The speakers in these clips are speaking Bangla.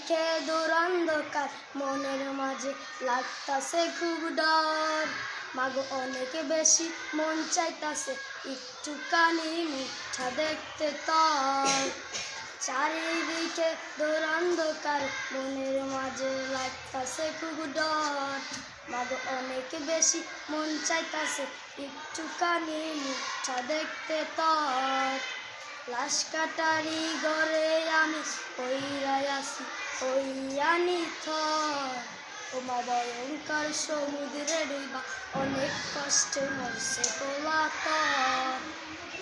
চারিদিকে দূরান্ধকার, মনের মাঝে লাগতাছে খুব ডর। মাগো, অনেক বেশি মন চাইতাছে একটুখানি মিঠা দেখতে তর। চারিদিকে দূরান্ধকার, মনের মাঝে লাগতাছে খুব ডর। মাগো, অনেক বেশি মন চাইতাছে একটুখানি মিঠা দেখতে তর। লাশ কাটারি গড়ে আমি ওইরাই আসি ওইয়ানি থর ও মা ভয়ঙ্কর সমুদ্রে ডুইবা অনেক কষ্টে মরছে পোলা তর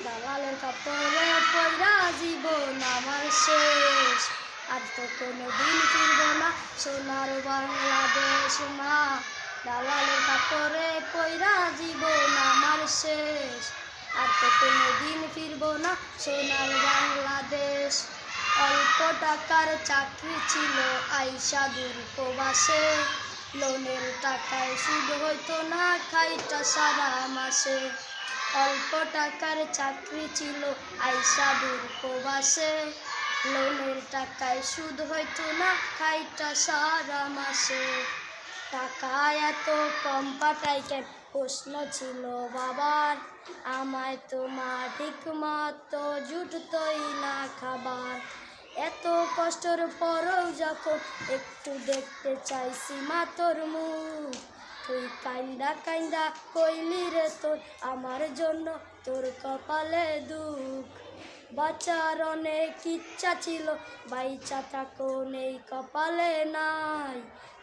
দালালের কাপড়ে পয়রা জীবন আমার শেষ। আর তো কোনো দিন ফিরব না সোনার বাংলাদেশ, মা। দালালের কাপড়ে পয়রা জীবন আমার শেষ। আর তো কোনো দিন ফিরব না সোনার বাংলাদেশ। অল্প টাকার চাকরি ছিল আইসা দূর প্রবাসে লোনের টাকায় সুদ হইতো না, খাইটা সারা মাসে। অল্প টাকার চাকরি ছিল আইসা দূর প্রবাসে লোনের টাকায় সুদ হইতো না, খাইটা সারা মাসে। টাকা এত কম পাঠাই কেন প্রশ্ন ছিল বাবার। আমায় তো মা ঠিক মতো জুটতই না খাবার। এত কষ্টর পরও যখন একটু দেখতে চাইছি মা তোর মুখ, তুই কাইন্দা কাইন্দা কইলি রে তোর, আমার জন্য তোর কপালে দুঃখ। বাচ্চার অনেক ইচ্ছা ছিল, বাইচা থাকো নেই, কপালে নাই।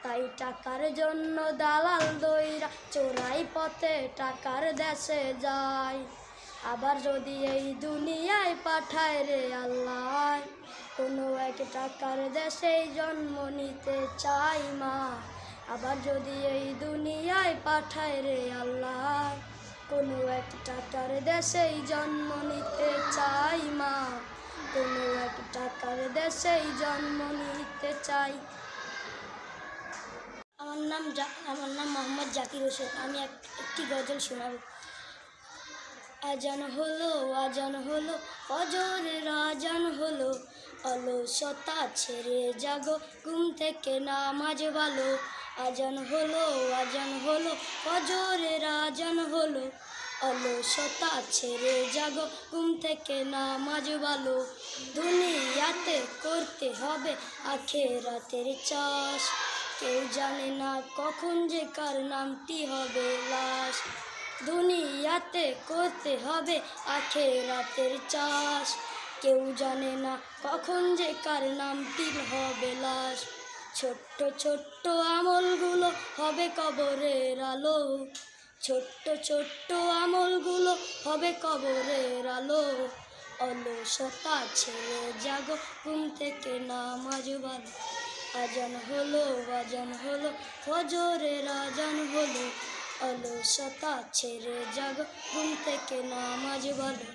তাই টাকার জন্য দালাল দইরা চোরাই পথে টাকার দেশে যায়। আবার যদি এই দুনিয়ায় পাঠায় রে আল্লাহ, কোনো এক টাকার দেশেই জন্ম নিতে চাই মা। আবার যদি এই দুনিয়ায় পাঠায় রে আল্লাহ, কোনো এক টাকার দেশেই জন্ম নিতে চাই মা। কোনো এক টাকার দেশেই জন্ম নিতে চাই। আমার নাম আমার নাম মোহাম্মদ জাকির হোসেন। আমি এক একটি গজল শোনাবো। আজান হলো আজান হলো অজরের আজান হলো। অলসতা ছেড়ে জাগো, ঘুম থেকে নামাজ ভালো আজান হলো আজান হলো অজরের আজান হলো। অলসতা ছেড়ে জাগো, ঘুম থেকে নামাজ ভালো দুনিয়াতে করতে হবে আখেরাতের চাষ। কেউ জানে না কখন যে কার নামটি হবে লাশ। দুনিয়াতে করতে হবে আখেরাতের চাষ। কেউ জানে না কখন যে কার নামটি হবে লাশ। ছোট্ট ছোট্ট আমলগুলো হবে কবরের আলো। ছোট্ট ছোট্ট আমলগুলো হবে কবরের আলো। অলসতা ছেড়ে জাগো ঘুম থেকে নামাজ ভালো আজান হলো আজান হলো, ফজরের আজান হলো। অলসতা ছেড়ে জাগ ঘুম থেকে নামাজ ভালো